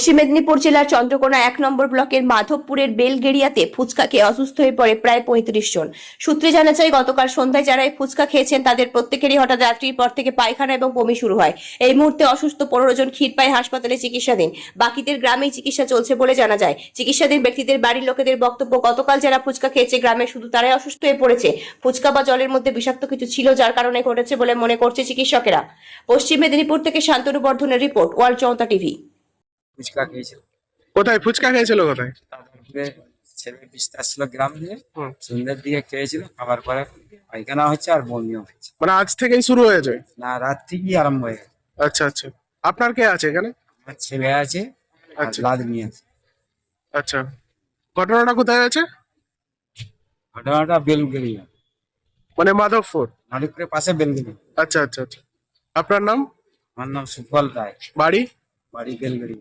পশ্চিম মেদিনীপুর জেলার চন্দ্রকোনা এক নম্বর ব্লকের মাধবপুরের বেলগেরিয়াতে ফুচকা খেয়ে অসুস্থ হয়ে পড়ে প্রায় পঁয়ত্রিশ জন। সূত্রে জানা যায়, গতকাল সন্ধ্যায় যারা এই ফুচকা খেয়েছেন, তাদের প্রত্যেকেরই হঠাৎ রাত্রির পর থেকে পায়খানা এবং বমি শুরু হয়। এই মুহূর্তে অসুস্থ পনেরো জন ক্ষীরপাই হাসপাতালে চিকিৎসাধীন। বাকিদের গ্রামেই চিকিৎসা চলছে বলে জানা যায়। চিকিৎসাধীন ব্যক্তিদের বাড়ির লোকেদের বক্তব্য, গতকাল যারা ফুচকা খেয়েছে গ্রামে শুধু তারাই অসুস্থ হয়ে পড়েছে। ফুচকা বা জলের মধ্যে বিষাক্ত কিছু ছিল, যার কারণে ঘটেছে বলে মনে করছে চিকিৎসকেরা। পশ্চিম মেদিনীপুর থেকে শান্তনু বর্ধনের report, world Janata TV. Phuchka খেয়েছিল। কোথায় ফুচকা খেয়েছিল কোথায়? ছেলে বৃষ্টি আসছিল গ্রাম দিয়ে। সন্ধ্যের দিকে খেয়েছিল খাবার পরে পায়খানা হচ্ছে আর বমিও হচ্ছে। মানে আজ থেকেই শুরু হয়েছে? না রাত থেকেই আরম্ভ হয়ে গেছে। আচ্ছা আচ্ছা। আপনার কে আছে এখানে? আমার ছেলে আছে আর আচ্ছা। লাদমি আছে। আচ্ছা। ঘটনাটা কোথায় আছে ঘটনাটা বেলগুড়ি মানে মাধবপুর? মালিকপুরের পাশে বেলগুড়ি আচ্ছা আচ্ছা আচ্ছা। আপনার নাম? আমার নাম সুফল রায়। বাড়ি? বাড়ি বেলগুড়ি